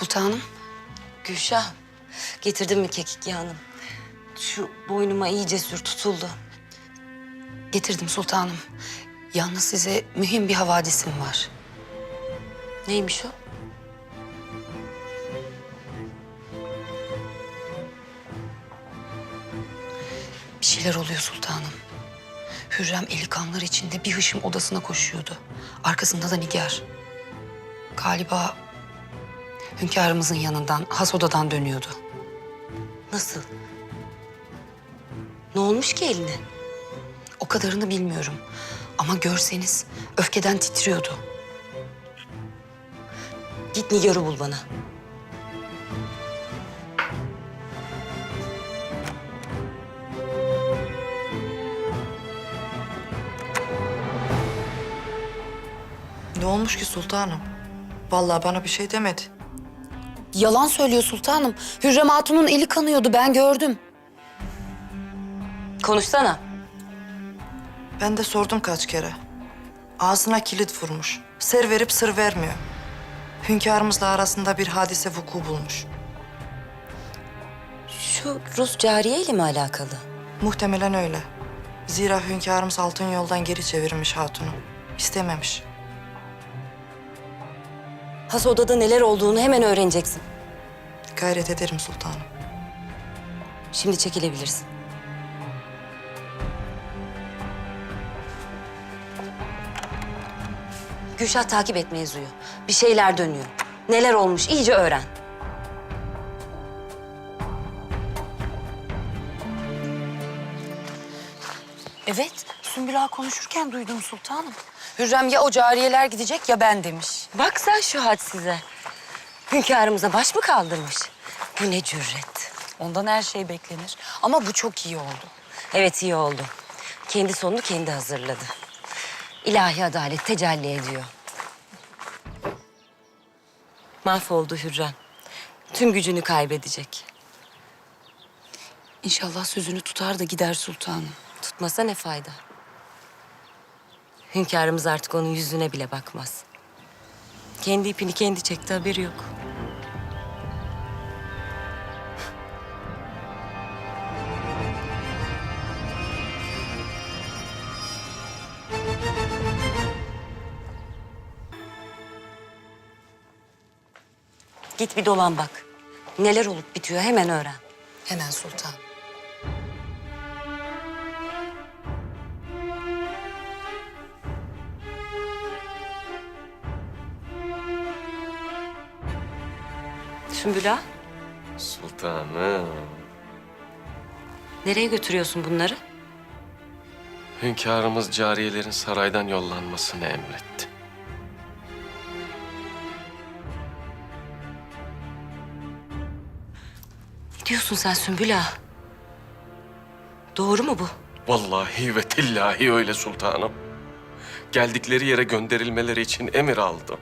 Sultanım. Gülşah, getirdin mi kekik yağını? Şu boynuma iyice sür tutuldu. Getirdim sultanım. Yalnız size mühim bir havadisim var. Neymiş o? Bir şeyler oluyor sultanım. Hürrem eli kanlar içinde bir hışım odasına koşuyordu. Arkasında da Nigar. Galiba hünkârımızın yanından, has odadan dönüyordu. Nasıl? Ne olmuş ki eline? O kadarını bilmiyorum. Ama görseniz öfkeden titriyordu. Git Nigar'ı bul bana. Ne olmuş ki sultanım? Vallahi bana bir şey demedi. Yalan söylüyor sultanım. Hürrem Hatun'un eli kanıyordu ben gördüm. Konuşsana. Ben de sordum kaç kere. Ağzına kilit vurmuş. Ser verip sır vermiyor. Hünkârımızla arasında bir hadise vuku bulmuş. Şu Rus cariye ile mi alakalı? Muhtemelen öyle. Zira hünkârımız altın yoldan geri çevirmiş hatunu. İstememiş. Has odada neler olduğunu hemen öğreneceksin. Gayret ederim sultanım. Şimdi çekilebilirsin. Gülşah takip et mevzuyu. Bir şeyler dönüyor. Neler olmuş iyice öğren. Evet, Sümbül Ağa konuşurken duydum sultanım. Hürrem ya o cariyeler gidecek ya ben demiş. Bak sen şu hadsize. Hünkârımıza baş mı kaldırmış? Bu ne cüret. Ondan her şey beklenir. Ama bu çok iyi oldu. Evet iyi oldu. Kendi sonunu kendi hazırladı. İlahi adalet tecelli ediyor. Mahvoldu Hürrem. Tüm gücünü kaybedecek. İnşallah sözünü tutar da gider sultanım. Tutmasa ne fayda? Hünkârımız artık onun yüzüne bile bakmaz. Kendi ipini kendi çekti haberi yok. Git bir dolan bak. Neler olup bitiyor hemen öğren. Hemen sultan. Sümbül Ağa, Sultanım. nereye götürüyorsun bunları? Hünkârımız cariyelerin saraydan yollanmasını emretti. Ne diyorsun sen Sümbül Ağa? Doğru mu bu? Vallahi ve tillahi öyle sultanım. Geldikleri yere gönderilmeleri için emir aldım.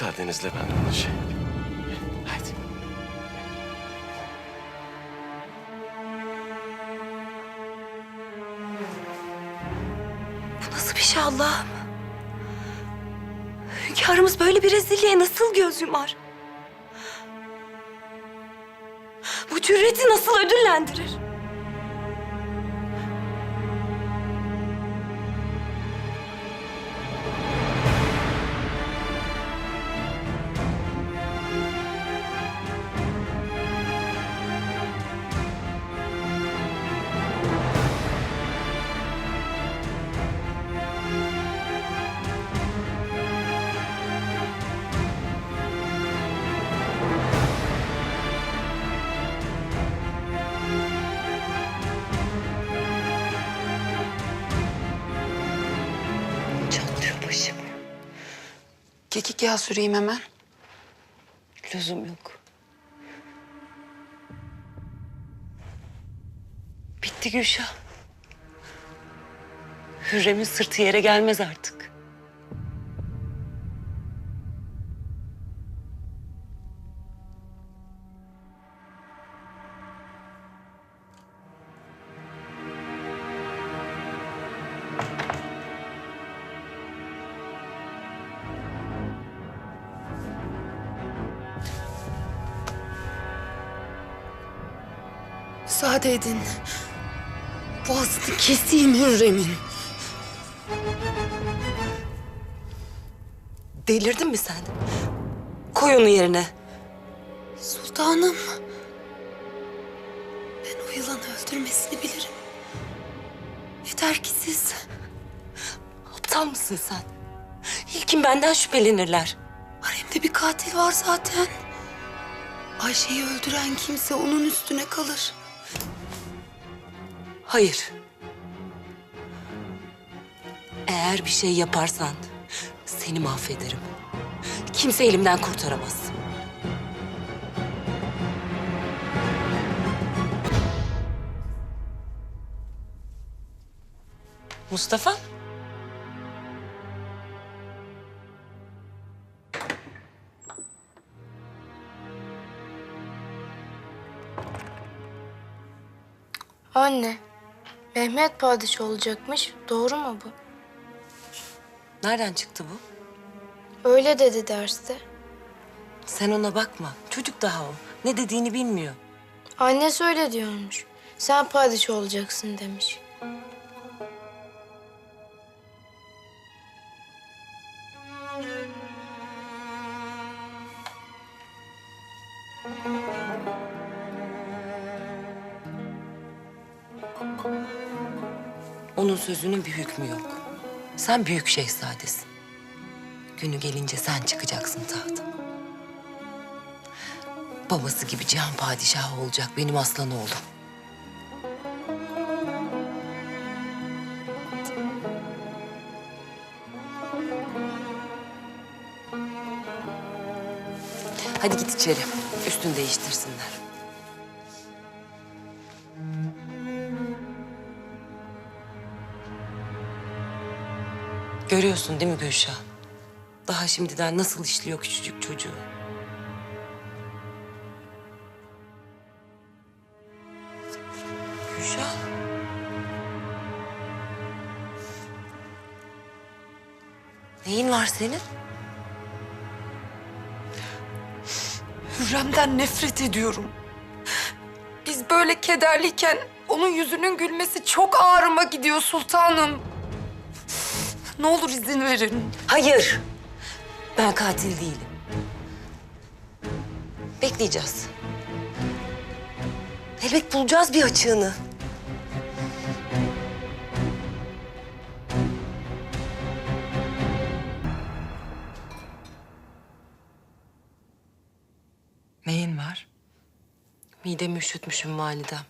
Müsaadenizle ben onu şey... Haydi. Bu nasıl bir şey Allah'ım? Hünkârımız böyle bir rezilliğe nasıl göz yumar? Bu cüreti nasıl ödüllendirir? Kekik yağı süreyim hemen. Lüzum yok. Bitti Gülşah. Hürrem'in sırtı yere gelmez artık. Müsaade edin. Boğazını keseyim Hürrem'in. Delirdin mi sen? Koy onu yerine. Sultanım. Ben o yılanı öldürmesini bilirim. Yeter ki siz... Aptal mısın sen? İlkin benden şüphelenirler. Haremde bir katil var zaten. Ayşe'yi öldüren kimse onun üstüne kalır. Hayır. Eğer bir şey yaparsan seni mahvederim. Kimse elimden kurtaramaz. Mustafa? Anne, Mehmet padişah olacakmış. Doğru mu bu? Nereden çıktı bu? Öyle dedi derste. Sen ona bakma. Çocuk daha o. Ne dediğini bilmiyor. Annesi öyle diyormuş. Sen padişah olacaksın demiş. Sözünün bir hükmü yok. Sen büyük şehzadesin. Günü gelince sen çıkacaksın tahta. Babası gibi cihan padişahı olacak benim aslan oğlum. Hadi git içeri. Üstünü değiştirsinler. Görüyorsun değil mi Gülşah? Daha şimdiden nasıl işliyor küçücük çocuğu. Gülşah. Neyin var senin? Hürrem'den nefret ediyorum. Biz böyle kederliyken onun yüzünün gülmesi çok ağrıma gidiyor sultanım. Ne olur izin verin. Hayır. Ben katil değilim. Bekleyeceğiz. Elbet bulacağız bir açığını. Neyin var? Midemi üşütmüşüm validem.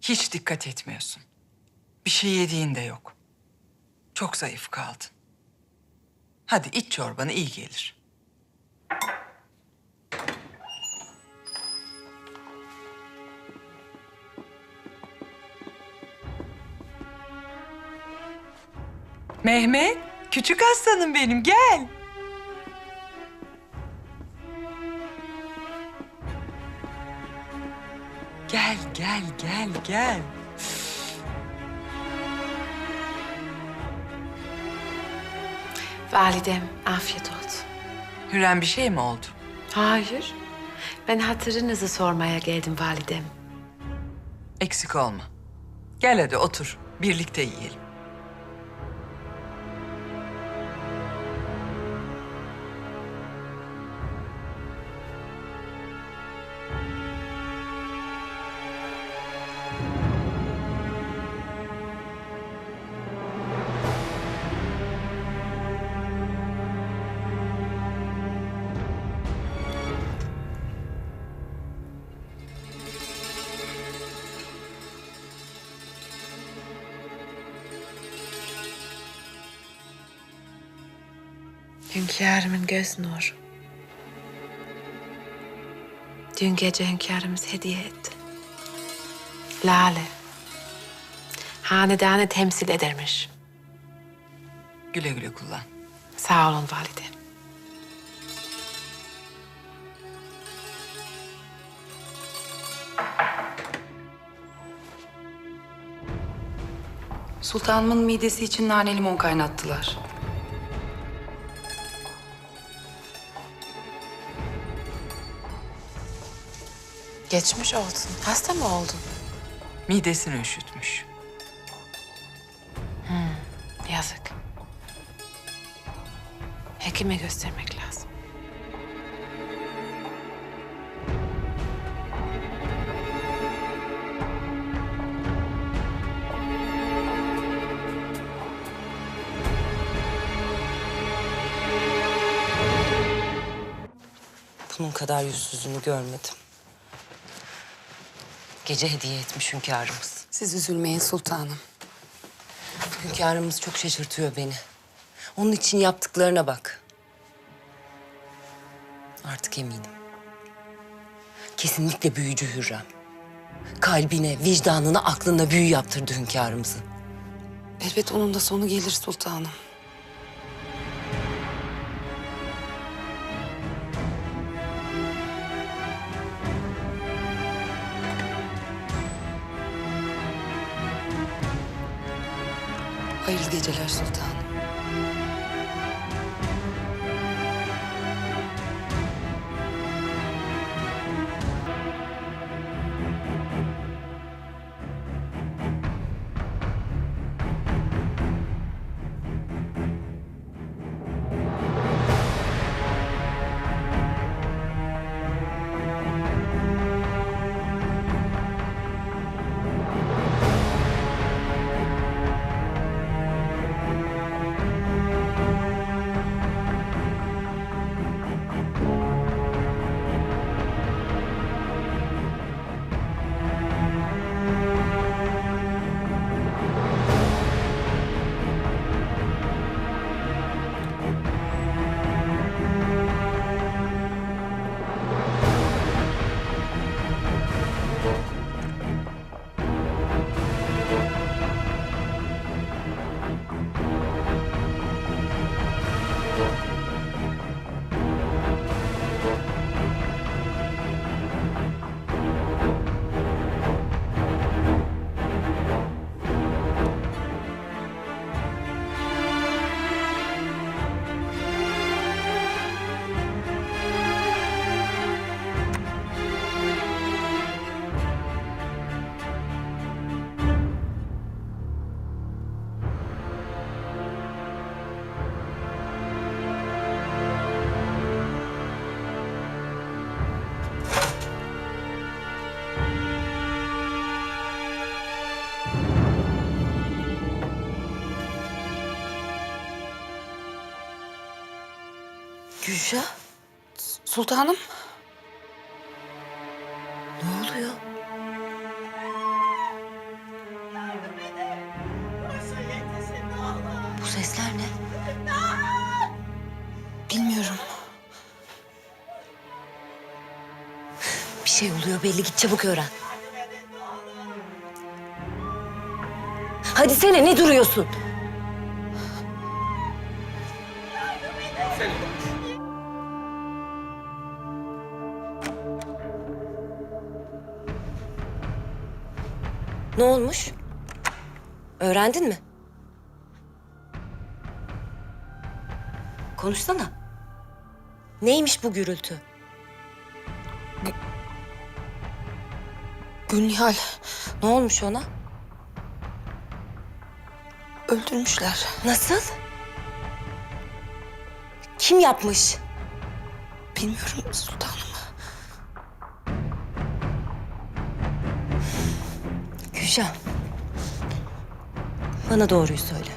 Hiç dikkat etmiyorsun. Bir şey yediğin de yok. Çok zayıf kaldın. Hadi iç çorbanı iyi gelir. Mehmet, küçük aslanım benim gel. Gel, gel, gel, gel. Validem afiyet olsun. Hürrem bir şey mi oldu? Hayır. Ben hatırınızı sormaya geldim validem. Eksik olma. Gel hadi otur. Birlikte yiyelim. Hünkârımın göz nuru. Dün gece hünkârımız hediye etti. Lale. Hanedanı temsil edermiş. Güle güle kullan. Sağ olun validem. Sultanımın midesi için nane limon kaynattılar. Geçmiş olsun. Hasta mı oldun? Midesini üşütmüş. Yazık. Hekime göstermek lazım. Bunun kadar yüzsüzünü görmedim. Gece hediye etmiş hünkârımız. Siz üzülmeyin sultanım. Hünkârımız çok şaşırtıyor beni. Onun için yaptıklarına bak. Artık eminim. Kesinlikle büyücü Hürrem. Kalbine, vicdanına, aklına büyü yaptırdı hünkârımızı. Elbet onun da sonu gelir sultanım. Hayırlı geceler sultanım. Gülşah, Sultanım. ne oluyor? Bu sesler ne? Bilmiyorum. Bir şey oluyor belli. Git çabuk öğren. Hadi sene ne duruyorsun? Ne olmuş? Öğrendin mi? Konuşsana. Neymiş bu gürültü? Gülnihal Ne olmuş ona? öldürmüşler. Nasıl? Kim yapmış? Bilmiyorum sultanım. Gülşah. Bana doğruyu söyle.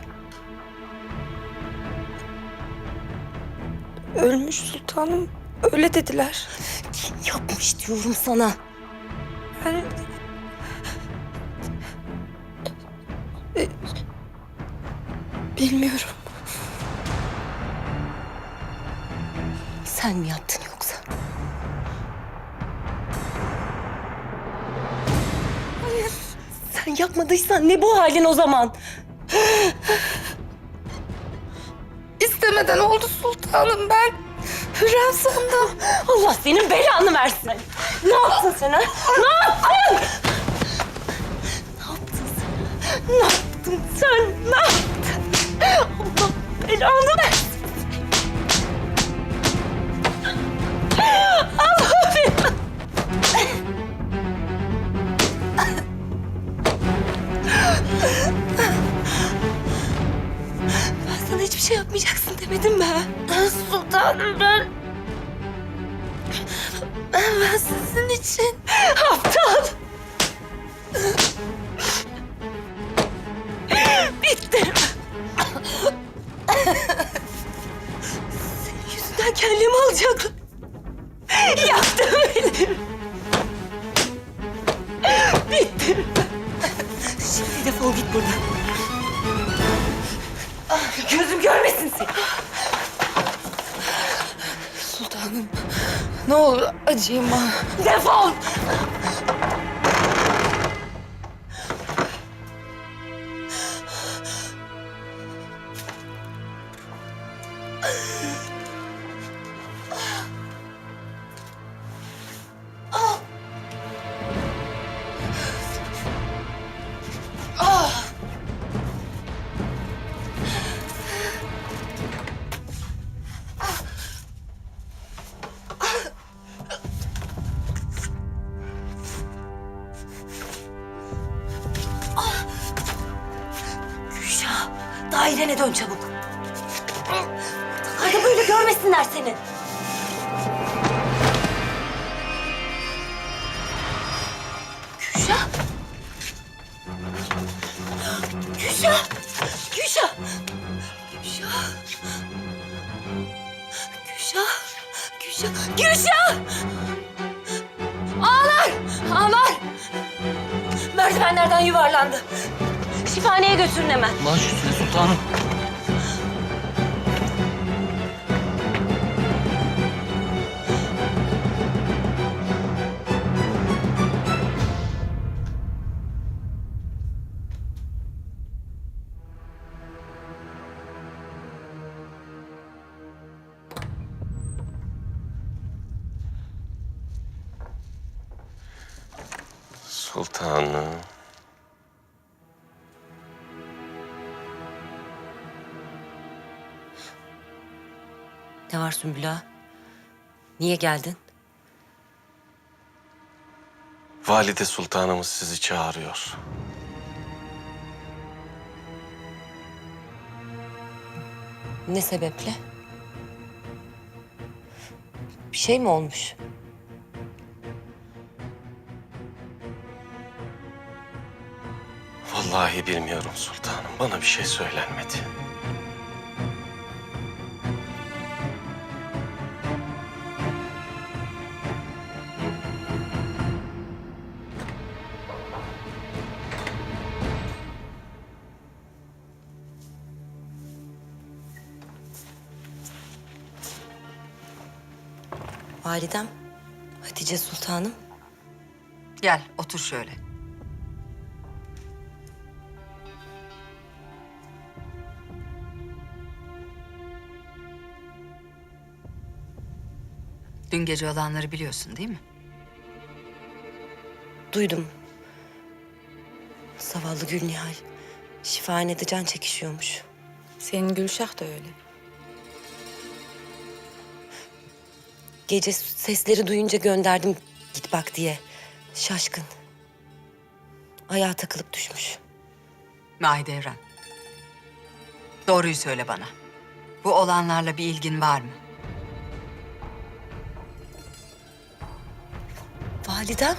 Ölmüş sultanım. Öyle dediler. Kim yapmış diyorum sana. Ben... E, Bilmiyorum. Sen mi yaptın yoksa? Hayır. Sen yapmadıysan ne bu halin o zaman? İstemeden oldu sultanım ben. Hürrem sandım. Allah senin belanı versin. Ne yaptın sen ha? Ne yaptın? Ne yaptın sen? Ne yaptın sen? Ne yaptın? Allah belanı versin. Şey yapmayacaksın demedim mi? Sultanım ben... Ben, ben sizin için... Aptal! Bittim. Senin yüzünden kendimi alacaktım. Yaktın beni. Bittim. Şimdi defol git buradan. Gözüm görmesin seni. Sultanım ne olur acıyma. Defol! Dairene dön çabuk. Hadi böyle görmesinler seni. Gülşah. Gülşah. Gülşah. Gülşah. Gülşah. Gülşah. Gülşah. Ağlar. Ağlar. Merdivenlerden yuvarlandı. Şifaneye götürün hemen. Baş üstüne sultanım. Sultanım. Ne var Sümbül? Niye geldin? Valide Sultanımız sizi çağırıyor. Ne sebeple? Bir şey mi olmuş? Vallahi bilmiyorum sultanım. Bana bir şey söylenmedi. Validem, Hatice Sultanım. Gel otur şöyle. Dün gece olanları biliyorsun değil mi? Duydum. Zavallı Gülnihal. Şifahanede can çekişiyormuş. Senin Gülşah da öyle. Gece sesleri duyunca gönderdim git bak diye. Şaşkın. Ayağa takılıp düşmüş. Mahidevran. Doğruyu söyle bana. Bu olanlarla bir ilgin var mı? Validem.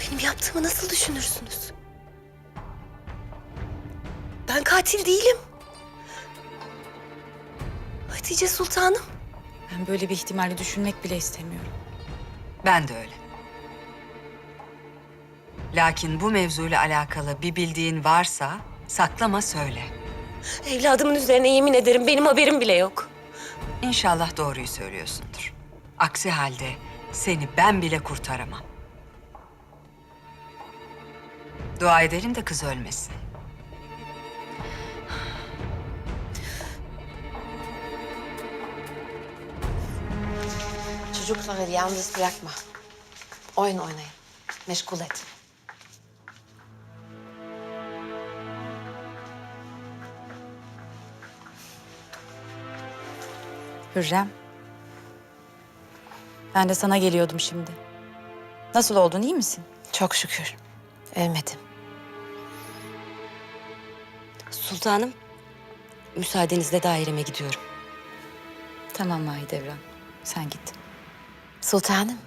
Benim yaptığımı nasıl düşünürsünüz? Ben katil değilim. Hatice Sultanım. Ben böyle bir ihtimali düşünmek bile istemiyorum. Ben de öyle. Lakin bu mevzuyla alakalı bir bildiğin varsa saklama söyle. Evladımın üzerine yemin ederim benim haberim bile yok. İnşallah doğruyu söylüyorsundur. Aksi halde seni ben bile kurtaramam. Dua edelim de kız ölmesin. Çocukları yalnız bırakma. Oyun oynayın. Meşgul et. Hürrem. Ben de sana geliyordum şimdi. Nasıl oldun, iyi misin? Çok şükür. Ölmedim. Sultanım, müsaadenizle daireme gidiyorum. Tamam Mahidevran. Sen git. Sultanım.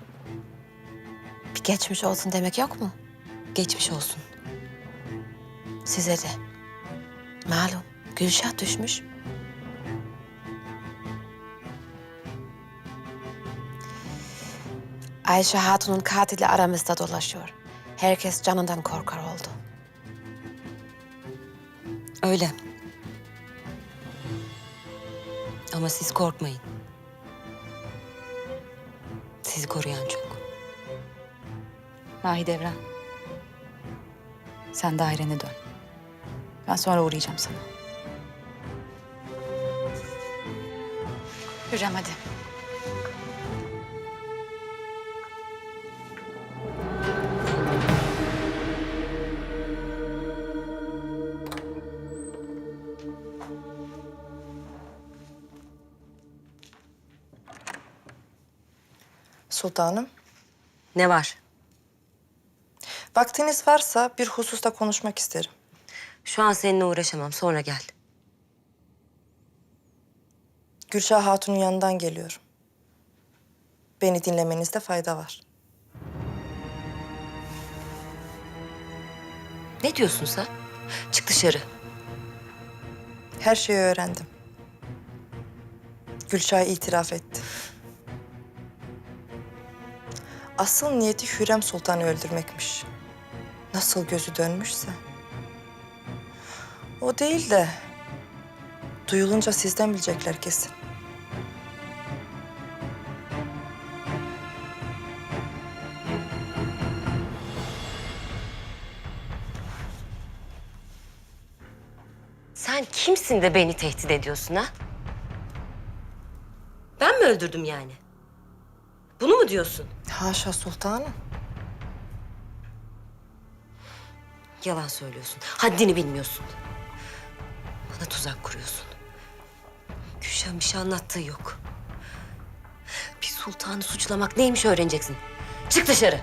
Bir geçmiş olsun demek yok mu? Geçmiş olsun. Size de. Malum Gülşah düşmüş. Ayşe Hatun'un katili aramızda dolaşıyor. Herkes canından korkar oldu. Öyle. Ama siz korkmayın. Koruyan çok. Mahidevran. Sen dairene dön. Ben sonra uğrayacağım sana. Hürrem hadi. Sultanım, Ne var? vaktiniz varsa bir hususta konuşmak isterim. Şu an seninle uğraşamam. Sonra gel. Gülşah Hatun'un yanından geliyorum. Beni dinlemenizde fayda var. Ne diyorsun sen? Çık dışarı. Her şeyi öğrendim. Gülşah itiraf etti. Asıl niyeti Hürrem Sultan'ı öldürmekmiş. Nasıl gözü dönmüşse. O değil de duyulunca sizden bilecekler kesin. Sen kimsin de beni tehdit ediyorsun ha? Ben mi öldürdüm yani? Bunu mu diyorsun? Haşa sultanım. Yalan söylüyorsun. Haddini bilmiyorsun. Bana tuzak kuruyorsun. Gülşen bir şey anlattığı yok. Bir sultanı suçlamak neymiş öğreneceksin. Çık dışarı.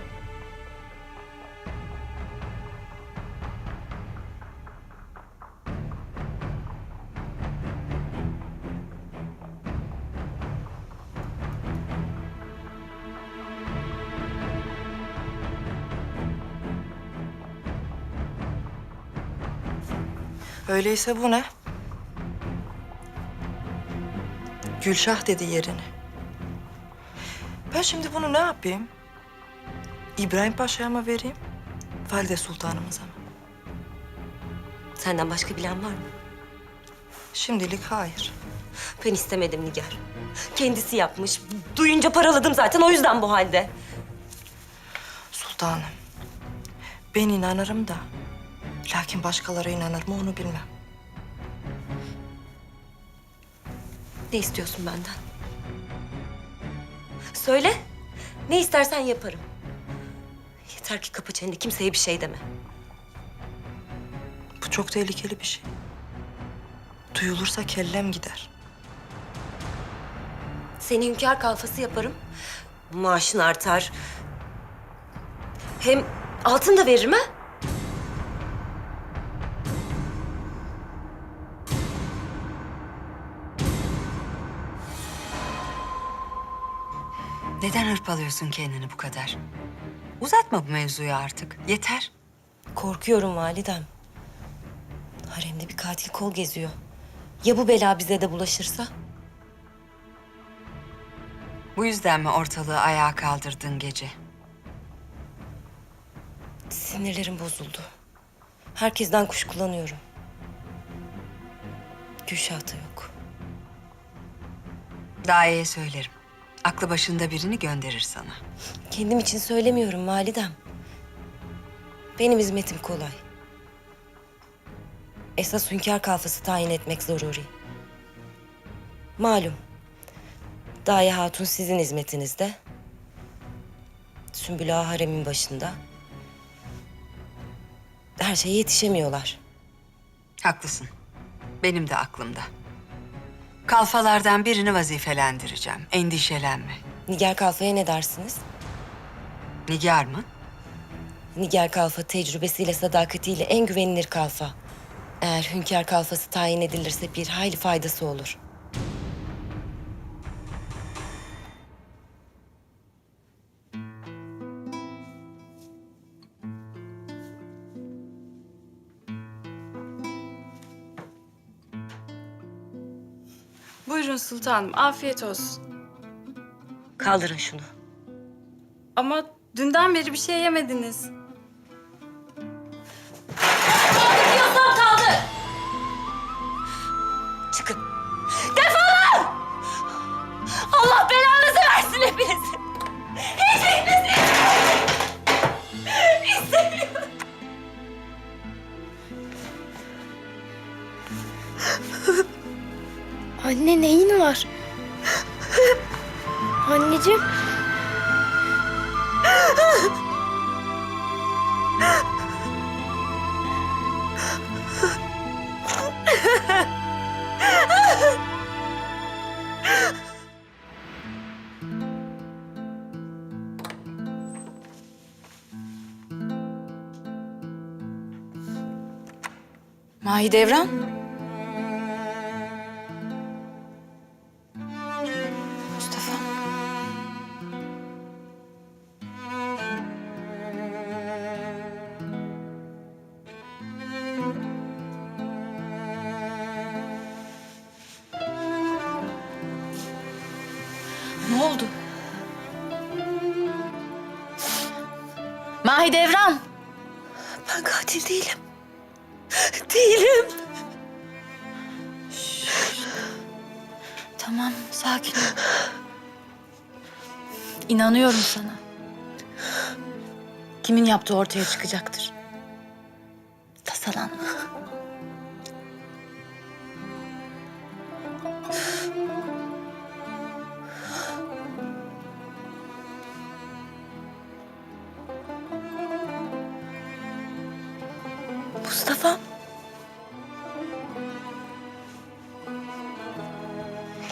Öyleyse bu ne? Gülşah dedi yerini. Ben şimdi bunu ne yapayım? İbrahim Paşa'ya mı vereyim? Valide Sultanımıza mı? Senden başka bilen var mı? Şimdilik hayır. Ben istemedim Nigar. Kendisi yapmış. Duyunca paraladım zaten o yüzden bu halde. Sultanım. Ben inanırım da. Lakin başkaları inanır mı onu bilmem. Ne istiyorsun benden? Söyle. Ne istersen yaparım. Yeter ki kapı çeneni kimseye bir şey deme. Bu çok tehlikeli bir şey. Duyulursa kellem gider. Seni hünkâr kalfası yaparım. Maaşın artar. Hem altın da veririm ha. Neden hırpalıyorsun kendini bu kadar? Uzatma bu mevzuyu artık. Yeter. Korkuyorum validem. Haremde bir katil kol geziyor. Ya bu bela bize de bulaşırsa? Bu yüzden mi ortalığı ayağa kaldırdın gece? Sinirlerim bozuldu. Herkesten kuşkulanıyorum. Gülşah da yok. Daye'ye söylerim. Aklı başında birini gönderir sana. Kendim için söylemiyorum validem. Benim hizmetim kolay. Esas hünkâr kalfası tayin etmek zaruri. Malum. Daye Hatun sizin hizmetinizde. Sümbül Ağa haremin başında. Her şeye yetişemiyorlar. Haklısın. Benim de aklımda. Kalfalardan birini vazifelendireceğim. Endişelenme. Nigar Kalfa'ya ne dersiniz? Nigar mı? Nigar Kalfa tecrübesiyle, sadakatiyle en güvenilir kalfa. Eğer hünkâr kalfası tayin edilirse bir hayli faydası olur. Buyurun sultanım, afiyet olsun. Kaldırın şunu. Ama dünden beri bir şey yemediniz. Mahidevran. Yaptığı ortaya çıkacaktır. Tasalanma. Mustafa.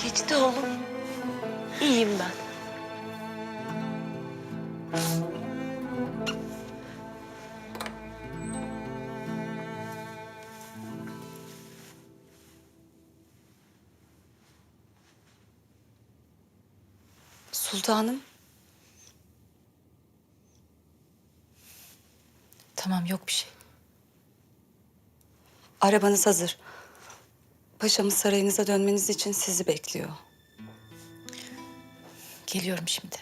Geçti oğlum. İyiyim ben. Sultanım. Tamam, yok bir şey. Arabanız hazır. Paşamız sarayınıza dönmeniz için sizi bekliyor. Geliyorum şimdi.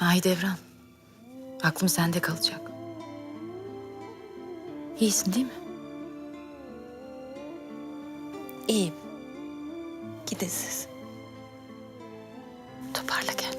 Mahidevran. Aklım sende kalacak. İyisin değil mi? İyiyim. Gidin siz. Toparla kendini.